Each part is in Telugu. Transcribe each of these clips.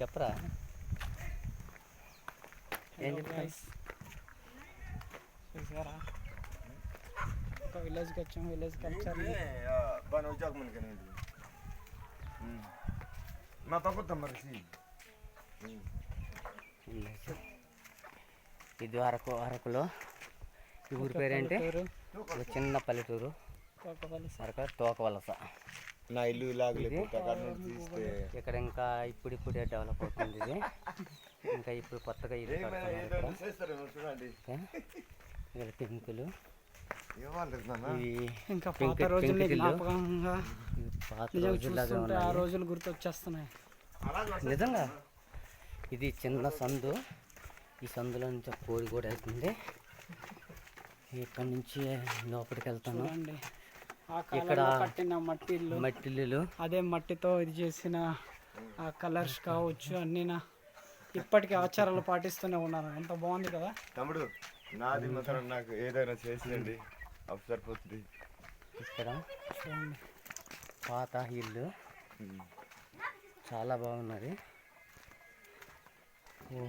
చెప్పరా? ఏం. చూసారా? ఒక విలేజ్కి వచ్చాం village culture takut tambah sih. ఇది అరకు అరకులో. ఈ ఊరి పేరేంటి? చిన్న పల్లెటూరు. అరక తోక వలస నా ఇల్లు తీస్తే ఇక్కడ ఇంకా ఇప్పుడిప్పుడే డెవలప్ అవుతుంది ఇది. ఇంకా ఇప్పుడు కొత్తగా ఇల్లు ఇక్కడ. చూడండి. పెంకులు. ఇంకా పాత. జ్ఞాపకంగా రోజుల్లాగా ఆ రోజులు గుర్తొచ్చేస్తున్నాయి. నిజంగా? ఇది చిన్న సందు. ఈ సందులో నుంచి కోడి కూడా వెళ్తుంది. ఇక్కడ నుంచి లోపలికి వెళ్తాను. ఇక్కడ కట్టిన మట్టి ఇల్లు మట్టిల్లు అదే మట్టితో ఇది చేసిన ఆ కలర్స్ కావచ్చు అన్నీ ఇప్పటికీ ఆచారాలు పాటిస్తూనే ఉన్నారు. ఎంత బాగుంది కదా? తమ్ముడు నాది మాత్రం నాకు ఏదైనా అప్పుడు సరిపోతుంది ఇక్కడ పాత ఇల్లు. చాలా బాగున్నది. ఓ,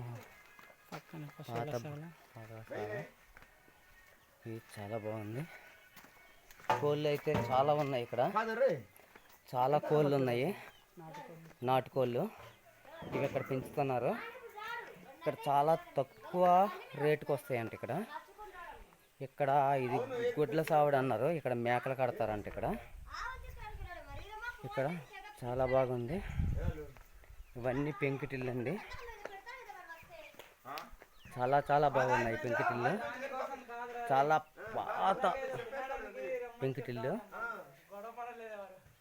పక్కన పాత. ఇది చాలా బాగుంది. కోళ్ళు అయితే చాలా ఉన్నాయి ఇక్కడ. చాలా కోళ్ళు ఉన్నాయి. నాటుకోళ్ళు. ఇవి ఇక్కడ పెంచుతున్నారు. ఇక్కడ చాలా తక్కువ రేటుకి వస్తాయంట ఇక్కడ. ఇక్కడ ఇది గుడ్ల సావిడ అన్నారు. ఇక్కడ మేకలు కడతారంట ఇక్కడ. ఇక్కడ చాలా బాగుంది. ఇవన్నీ పెంకుటిల్లు అండి చాలా చాలా బాగున్నాయి పెంకుటిల్లు. చాలా పాత పెంకుటిల్లు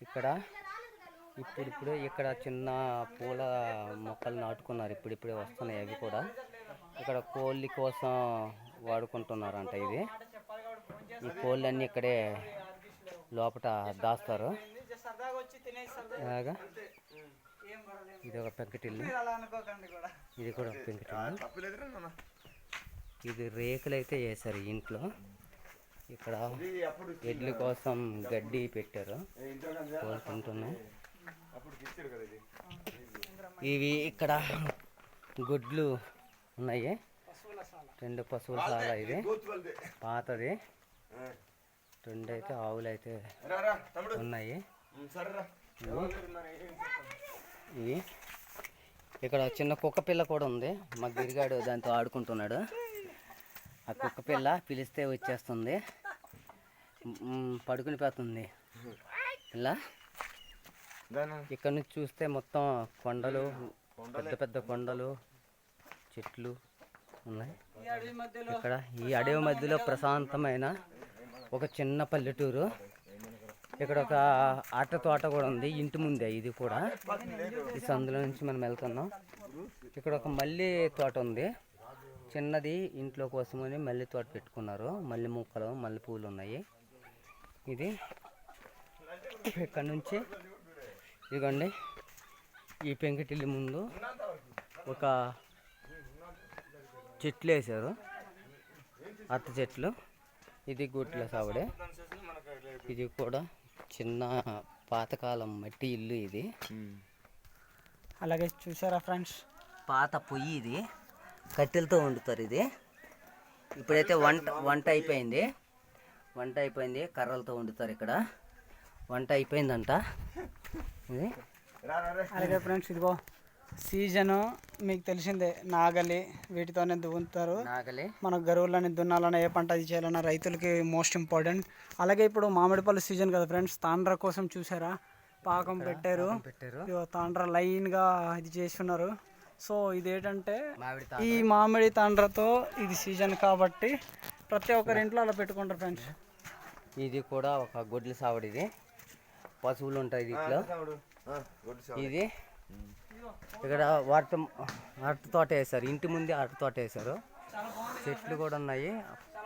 ఇక్కడ ఇప్పుడిప్పుడే ఇక్కడ చిన్న పూల మొక్కలు నాటుకున్నారు. ఇప్పుడిప్పుడే వస్తున్నాయి అవి కూడా. ఇక్కడ కోళ్ళ కోసం వాడుకుంటున్నారంట ఇది ఈ కోళ్ళన్నీ ఇక్కడే లోపల దాస్తారు. ఇది ఒక పెంకటిల్లు. ఇది కూడా పెంకటిల్లు. ఇది రేకులు అయితే వేశారు ఇంట్లో. ఇక్కడ ఎడ్ల కోసం గడ్డి పెట్టారు. ఇది. ఇవి ఇక్కడ గుడ్లు ఉన్నాయి. రెండు పశువుల సాల ఇది పాతది. రెండు అయితే ఆవులు అయితే ఉన్నాయి. సరే ఇవి. ఇక్కడ చిన్న కుక్క పిల్ల కూడా ఉంది. మా గిరిగాడు దాంతో ఆడుకుంటున్నాడు. ఆ కుక్క పిల్ల పిలిస్తే వచ్చేస్తుంది. పడుకుని పోతుంది. ఇలా ఇక్కడ నుంచి చూస్తే మొత్తం కొండలు పెద్ద పెద్ద కొండలు చెట్లు ఉన్నాయి. ఇక్కడ ఈ అడవి మధ్యలో ప్రశాంతమైన ఒక చిన్న పల్లెటూరు. ఇక్కడ ఒక ఆట తోట కూడా ఉంది ఇంటి ముందే ఇది కూడా. ఈ సందులో నుంచి మనం వెళ్తున్నాం. ఇక్కడ ఒక మల్లి తోట ఉంది. చిన్నది ఇంట్లో కోసమని మల్లె తోట పెట్టుకున్నారు. మల్లె మొక్కలు మల్లె పూలు ఉన్నాయి. ఇది ఇక్కడ నుంచి ఇదిగోండి. ఈ పెంకుటిల్లి ముందు ఒక చెట్లు వేశారు. అత్త చెట్లు. ఇది గుట్ల సావిడే. ఇది కూడా చిన్న పాతకాలం మట్టి ఇల్లు ఇది. అలాగే చూసారా ఫ్రెండ్స్? పాత పొయ్యి ఇది. కట్టెలతో వండుతారు ఇది. ఇప్పుడైతే వంట వంట అయిపోయింది. వంట అయిపోయింది కర్రలతో వండుతారు ఇక్కడ. వంట అయిపోయిందంట. ఇది. అలాగే ఫ్రెండ్స్ ఇదిగో. సీజను మీకు తెలిసిందే నాగలి వీటితోనే దున్నుతారు నాగలి. మన గరువులని దున్నాలన్నా ఏ పంట అది చేయాలన్నా రైతులకి మోస్ట్ ఇంపార్టెంట్. అలాగే ఇప్పుడు మామిడి పళ్ళు సీజన్ కదా ఫ్రెండ్స్ తాండ్ర కోసం చూసారా? పాకం పెట్టారు. పెట్టారు. ఇదిగో తాండ్ర లైన్గా ఇది చేస్తున్నారు. సో ఇదేంటంటే ఈ మామిడి తాండ్రతో ఇది సీజన్ కాబట్టి ప్రతి ఒక్కరి ఇంట్లో అలా పెట్టుకుంటారు ఫ్రెండ్స్. ఇది కూడా ఒక గొడ్ల సావడి ఇది. పశువులు ఉంటాయి దీంట్లో. ఇది ఇక్కడ వాటి అరటి తోట వేశారు. ఇంటి ముందే అరటి తోట వేశారు. చెట్లు కూడా ఉన్నాయి.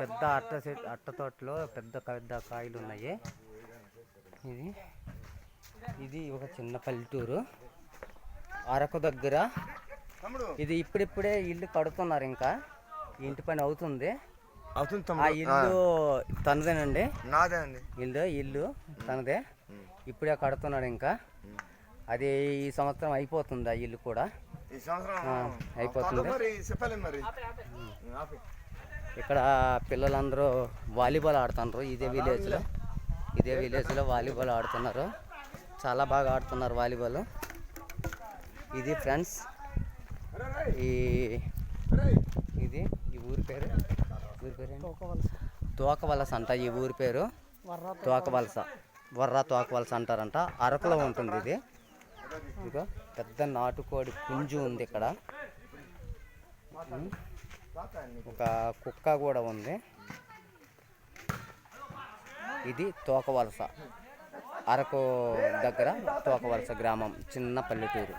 పెద్ద అట్ట చెట్టు అట్ట తోటలో పెద్ద పెద్ద కాయలు ఉన్నాయి. ఇది ఇది ఒక చిన్న పల్లెటూరు. అరకు దగ్గర ఇది ఇప్పుడిప్పుడే ఇల్లు కడుతున్నారు ఇంకా. ఇంటి పని అవుతుంది. అవుతుంది ఆ ఇల్లు తనదేనండి. నాదే అండి ఇల్లు ఇల్లు తనదే. ఇప్పుడే కడుతున్నాడు ఇంకా. అది ఈ సంవత్సరం అయిపోతుంది ఆ ఇల్లు కూడా. ఈ సంవత్సరం అయిపోతుంది. కాదు మరి చెప్పలేం మరి. ఆపే. ఇక్కడ పిల్లలందరూ వాలీబాల్ ఆడుతున్నారు ఇదే విలేజ్లో ఇదే విలేజ్లో వాలీబాల్ ఆడుతున్నారు. చాలా బాగా ఆడుతున్నారు వాలీబాల్. ఇది ఫ్రెండ్స్ ఈ ఇది ఈ ఊరి పేరు? ఊరి పేరు తోకవలస అంట ఈ ఊరి పేరు. తోకవలస. వర్ర తోకవలస అంటారంట. అరకులో ఉంటుంది ఇది. ఇదిగో పెద్ద నాటుకోడి పుంజు ఉంది ఇక్కడ. ఒక కుక్క కూడా ఉంది. ఇది తోకవలస. అరకు దగ్గర తోకవలస గ్రామం చిన్న పల్లెటూరు.